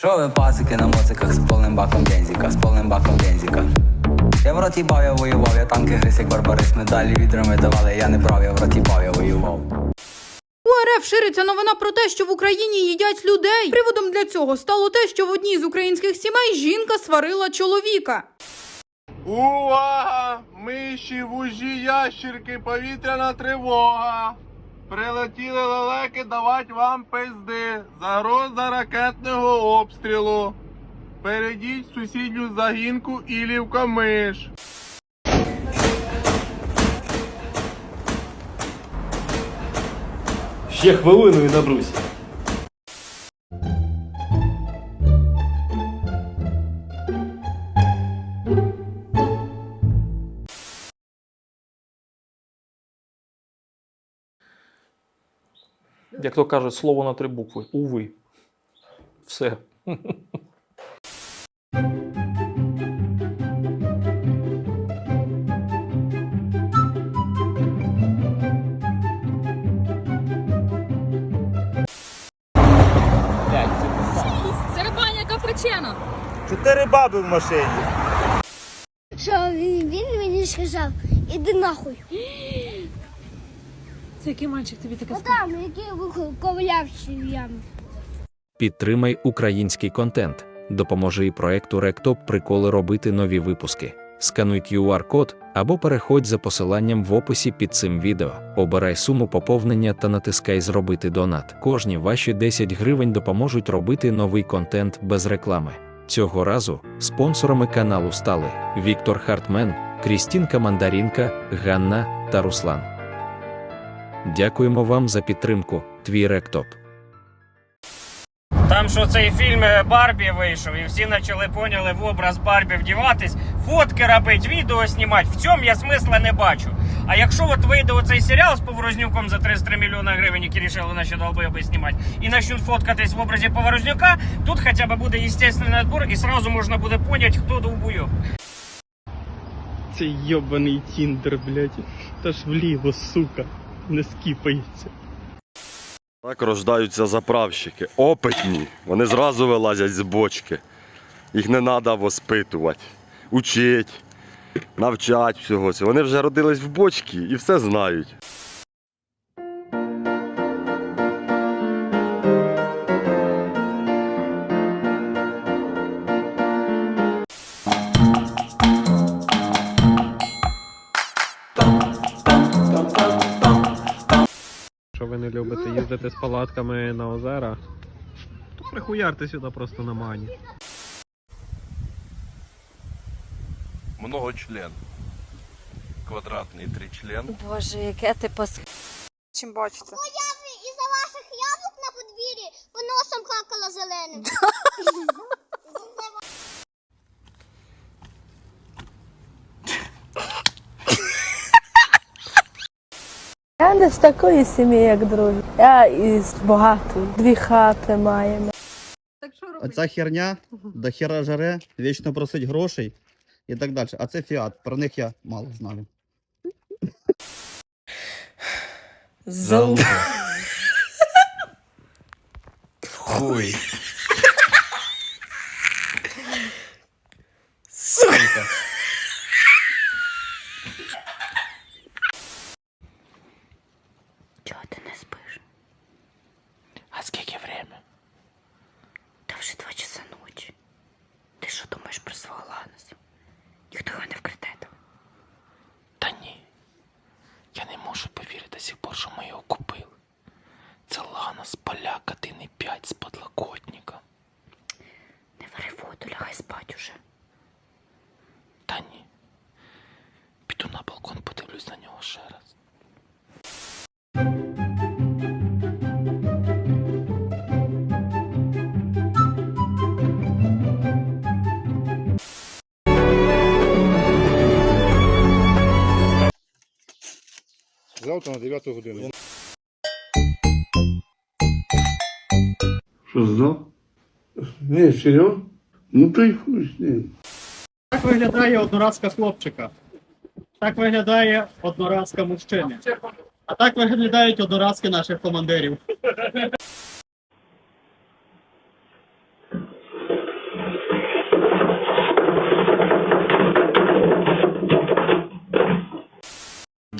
Що ви пасики на моциках з повним баком бензика, з повним баком бензика. Я в роті бав, я воював, я танки гриз, як барбарис, медалі відрами давали, я не брав, я в роті бав, я воював. У РФ шириться новина про те, що в Україні їдять людей. Приводом для цього стало те, що в одній з українських сімей жінка сварила чоловіка. Увага! Миші, вужі, ящірки, повітряна тривога. Прилетіли лелеки давать вам пизди. Загроза ракетного обстрілу. Перейдіть в сусідню загінку Ілівка Миш. Ще хвилину і набрусь. Як то кажуть, слово на три букви. Уви. Все. Капучино. Чотири баби в машині. Що він, він мені сказав, іди нахуй. Це який мальчик тобі таке А там, який ковлявся в яму. Підтримай український контент. Допоможи і проекту Ректоп приколи робити нові випуски. Скануй QR-код або переходь за посиланням в описі під цим відео. Обирай суму поповнення та натискай Зробити донат. Кожні ваші 10 гривень допоможуть робити новий контент без реклами. Цього разу спонсорами каналу стали Віктор Хартмен, Крістінка Мандарінка, Ганна та Руслан. Дякуємо вам за підтримку. Твій Ректоп. Там що цей фільм е, Барбі вийшов, і всі почали поняли в образ Барбі вдіватись, фотки робити, відео знімати. В цьому я смисла не бачу. А якщо от вийде оцей серіал з Поворознюком за 33 мільйони гривень, які рішили наші долбойоби знімати, і почнуть фоткатись в образі Поворознюка, тут хоча б буде естественний відбор, і сразу можна буде поняти, хто довбойоб. Цей йобаний тіндер, блядь. Та ж вліво, сука, не скіпається. Так рождаються заправщики. Опитні. Вони зразу вилазять з бочки. Їх не треба воспитувати, учити, навчати всього цього. Вони вже родились в бочці і все знають. Палатками на озера, то прихуярте сюди просто на мані. Многочлен. Квадратний тричлен. Боже, яке ти пас... Чим бачите? Із-за ваших яблук на подвір'ї по носом какала зеленим. Я не з такої сім'ї, як другі. Я із багатої. Дві хати маємо. Так що А ця херня до хера жаре, вічно просить грошей і так далі. А це фіат, про них я мало знаю. Залупа. Хуй. Завтра на 9 годину. Що знов? Не, серйозно? Ну то й хуй з ним. Так виглядає одноразка хлопчика. Так виглядає одноразка мужчини. А так виглядають одноразки наших командирів.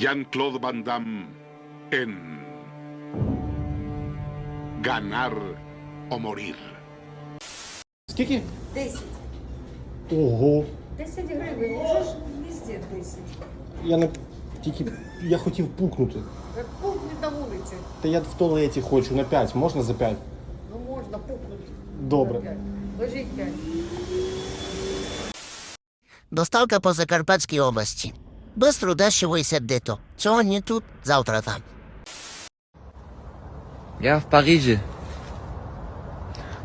Jean-Claude Van Damme en Ganar o Morir. Скільки? 10. Ого. 10 гривень, вже ж везде 10. Я не тільки. Я хотів пукнути. Як на вулиці, Та я в туалеті хочу на 5. Можна за 5? ну можна пухнути. Добре. Лежить 5. Доставка по Закарпатській області. Бистро дешево і сердито. Сьогодні тут, завтра там. Я в Парижі.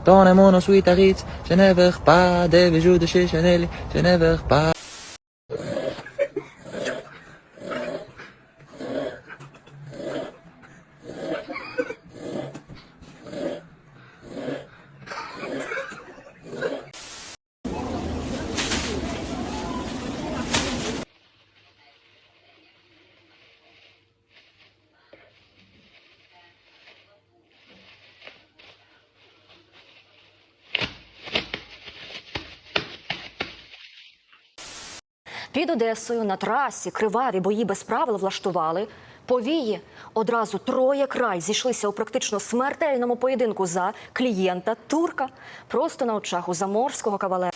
Dans le monde ensuite arrive, je ne veux pas des bijoux de chez Chanel, je ne veux pas. Під Одесою на трасі криваві бої без правил влаштували. Повії одразу троє край зійшлися у практично смертельному поєдинку за клієнта турка просто на очах у заморського кавалера.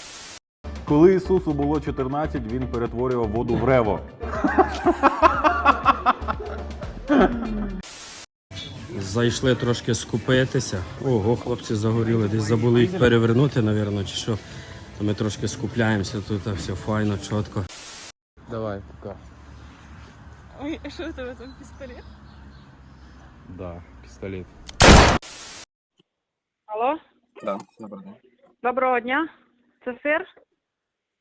Коли Ісусу було 14, він перетворював воду в рево. Зайшли трошки скупитися. Ого, хлопці загоріли, десь забули їх перевернути, напевно, чи що. Ми трошки скупляємося тут, а все файно, чітко. Давай, пока. Ой, а що у тебе там пістолет? Да, пістолет. Алло, Да, добрий день. доброго дня. Це сир?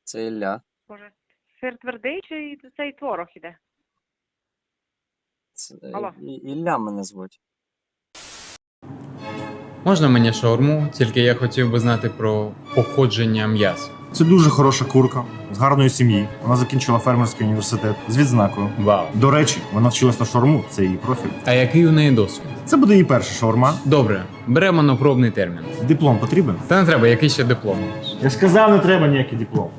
Це Ілля. Боже, сир твердий чи цей творог іде? Це, Алло. Ілля мене звуть. Можна мені шаурму, тільки я хотів би знати про походження м'яса. Це дуже хороша курка з гарної сім'ї. Вона закінчила фермерський університет з відзнакою. Вау. До речі, вона вчилась на шаурму, це її профіль. А який у неї досвід? Це буде її перша шаурма. Добре, беремо на пробний термін. Диплом потрібен? Та не треба, який ще диплом. Я ж сказав, не треба ніякий диплом.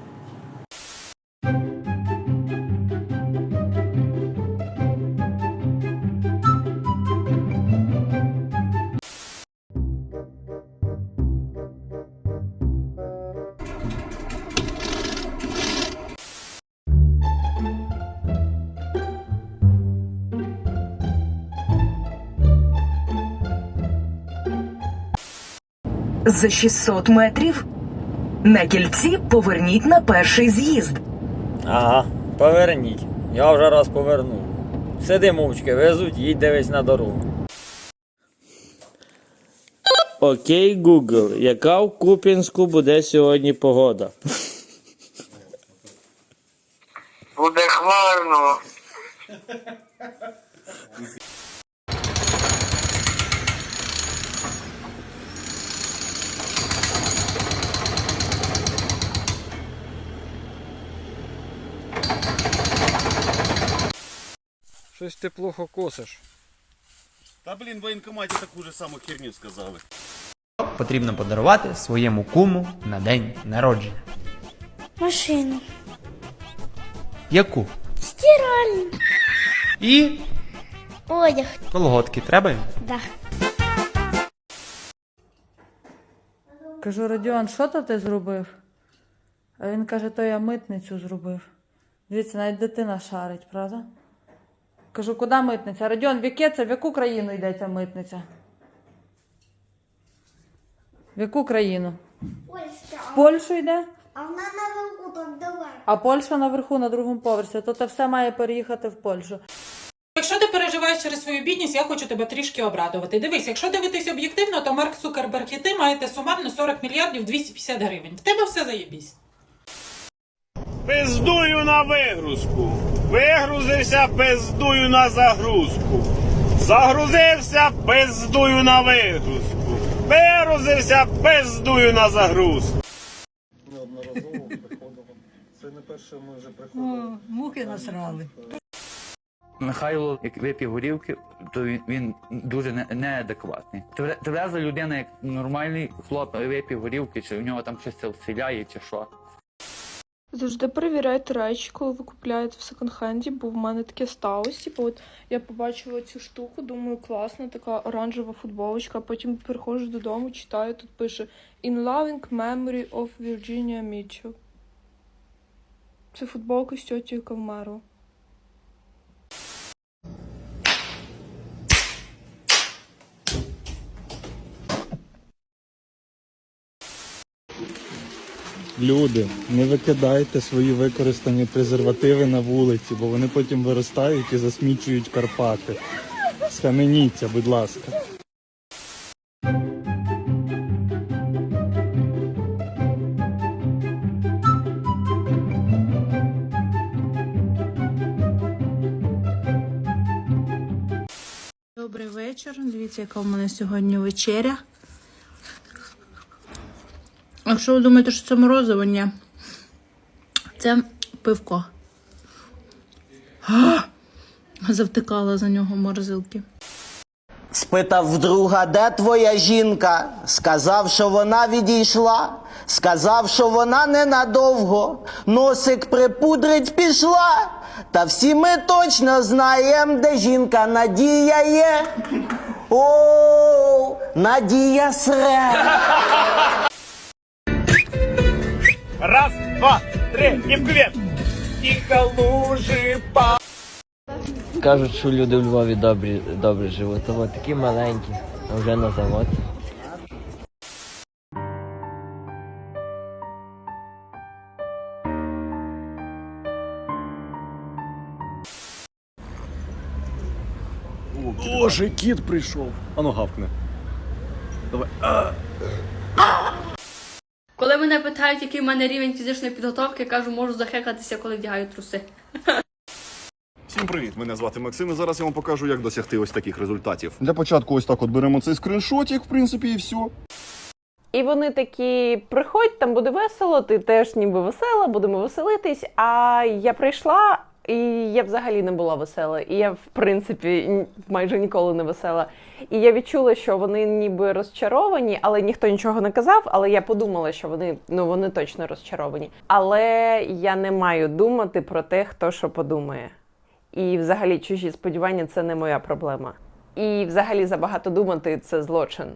За 600 метрів на кільці поверніть на перший з'їзд. Ага, поверніть. Я вже раз повернув. Сиди мовчки, везуть, їдь дивись на дорогу. Окей, Google, яка в Куп'янську буде сьогодні погода? Щось ти плохо косиш. Та блін, в воєнкоматі таку ж саму херню сказали. Потрібно подарувати своєму куму на день народження. Машину. Яку? Стиральну. І Одяг. колготки треба? Да. Кажу, Родіон, що то ти зробив? А він каже, то я митницю зробив. Дивіться, навіть дитина шарить, правда? Кажу, куди митниця? Родіон, в яке це? В яку країну йде ця митниця? В яку країну? В Польщу йде? А вона наверху там давай. А Польща наверху на другому поверсі, то це все має переїхати в Польщу. Якщо ти переживаєш через свою бідність, я хочу тебе трішки обрадувати. Дивись, якщо дивитись об'єктивно, то Марк Цукерберг і ти маєте сумарно 40 мільярдів 250 гривень. В тебе все заєбісь. Пиздую на вигрузку. Вигрузився, пиздую на загрузку. Загрузився, пиздую на вигрузку. Вигрузився, пиздую на загрузку. Мухи насрали. Михайло, як вип'є горівки, то він, він дуже не, неадекватний. Твереза людина, як нормальний хлоп, вип'є горівки, чи у нього там щось це вселяє, чи що. Завжди перевіряйте речі, коли ви купляєте в секонд-хенді, бо в мене таке сталося. Типу, от я побачила цю штуку, думаю, класна, така оранжева футболочка, потім приходжу додому, читаю, тут пише In loving memory of Virginia Mitchell. Це футболка з тьотією яка Люди, не викидайте свої використані презервативи на вулиці, бо вони потім виростають і засмічують Карпати. Схаменіться, будь ласка. Добрий вечір. Дивіться, яка в мене сьогодні вечеря. Якщо ви думаєте, що це морозиво, ні. Це пивко. А! Завтикала за нього морозилки. Спитав друга, де твоя жінка? Сказав, що вона відійшла. Сказав, що вона ненадовго. Носик припудрить пішла. Та всі ми точно знаємо, де жінка Надія є. О, Надія сре. Раз, два, три, і в кювет. І калужі па. Кажуть, що люди в Львові добрі, добре живуть, а от такі маленькі, а вже на завод. Боже, кіт прийшов. Ану гавкне. Давай. Коли Мене питають, який в мене рівень фізичної підготовки, кажу, можу захекатися, коли вдягаю труси. Всім привіт! Мене звати Максим. і Зараз я вам покажу, як досягти ось таких результатів. Для початку, ось так от беремо цей скріншотик, в принципі, і все. І вони такі: приходь, там буде весело, ти теж ніби весела, будемо веселитись. А я прийшла, і я взагалі не була весела. І я, в принципі, майже ніколи не весела. І я відчула, що вони ніби розчаровані, але ніхто нічого не казав. Але я подумала, що вони ну вони точно розчаровані. Але я не маю думати про те, хто що подумає. І взагалі чужі сподівання це не моя проблема. І взагалі забагато думати це злочин.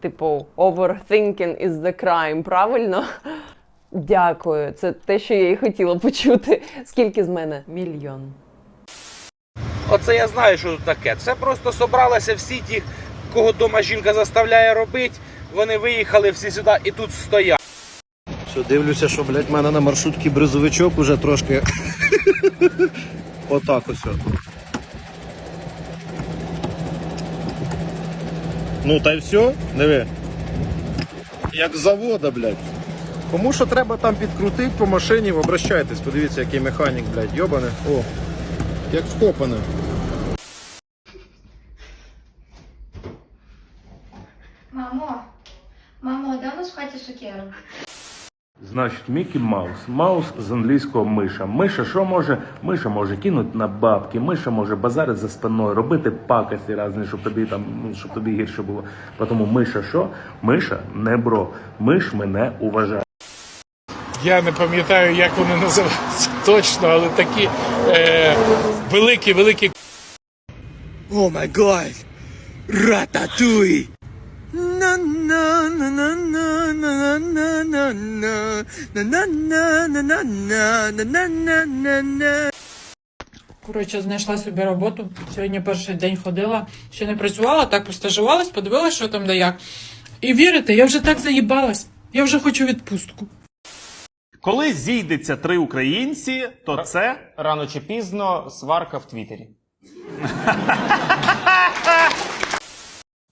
Типу, overthinking is the crime, правильно? Дякую. Це те, що я і хотіла почути. Скільки з мене? Мільйон. Оце я знаю, що тут таке. Це просто собралися всі ті, кого дома жінка заставляє робити. Вони виїхали всі сюди і тут стоять. Що дивлюся, що, блядь, в мене на маршрутці бризовичок уже трошки. Отак ось. от. Ну та й все, диви. Як завода, блядь. Кому що треба там підкрутити по машині, обращайтесь, подивіться, який механік, блядь, йобане. О, як вкопане. Мамо, мамо, де у нас в хаті сукерок? Значить, Мікі Маус. Маус з англійського миша. Миша що може? Миша може кинути на бабки, миша може базарити за спиною, робити пакості різні, щоб тобі там, ну, щоб тобі гірше було. Тому миша що? Миша не бро. Миш мене уважає. Я не пам'ятаю, як вони називаються точно, але такі е, великі, великі. О май гад! Рататуй! Коротше, знайшла собі роботу. Сьогодні перший день ходила, ще не працювала, так постажувалась, подивилась, що там да як. І вірите, я вже так заїбалась. Я вже хочу відпустку. Коли зійдеться три українці, то це рано чи пізно сварка в Твіттері.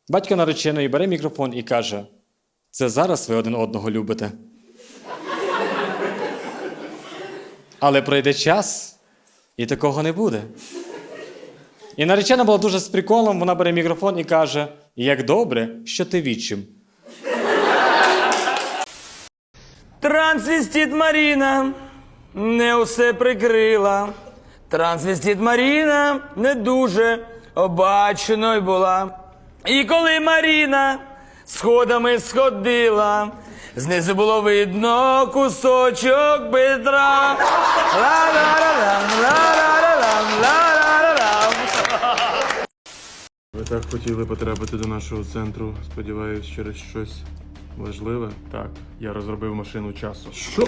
Батько нареченої бере мікрофон і каже: Це зараз ви один одного любите. Але пройде час, і такого не буде. І наречена була дуже з приколом, вона бере мікрофон і каже: Як добре, що ти відчим. Трансвестит Маріна не усе прикрила. Трансвестит Маріна не дуже обачною була. І коли Маріна сходами сходила, знизу було видно кусочок бедра. Ви так хотіли потрапити до нашого центру. Сподіваюсь, через щось важливе. Так, я розробив машину часу. Що?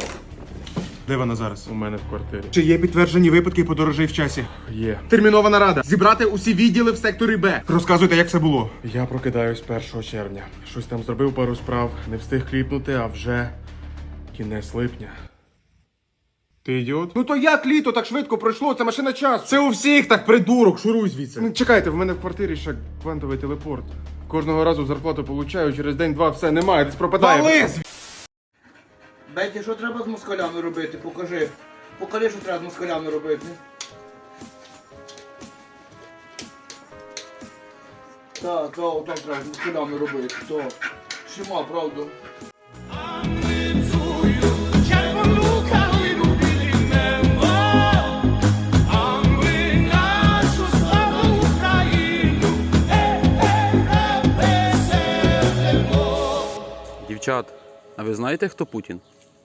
Де вона зараз? У мене в квартирі. Чи є підтверджені випадки подорожей в часі? Є. Термінова нарада. Зібрати усі відділи в секторі Б. Розказуйте, як це було. Я прокидаюсь 1 червня. Щось там зробив пару справ, не встиг кліпнути, а вже кінець липня. Ти ідіот? Ну то як літо так швидко пройшло? Це машина часу. Це у всіх так придурок, шуруй звідси. Ну, чекайте, в мене в квартирі ще квантовий телепорт. Кожного разу зарплату получаю, через день-два все немає, десь пропадає. Вали! Беті, що треба з москалями робити? Покажи. Покажи, що треба з москалями робити. Так, так, отак треба з москалями робити. Так. Шима, правда. Дівчат, а ви знаєте, хто Путін?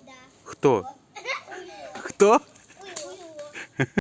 Да. Хто? Хто?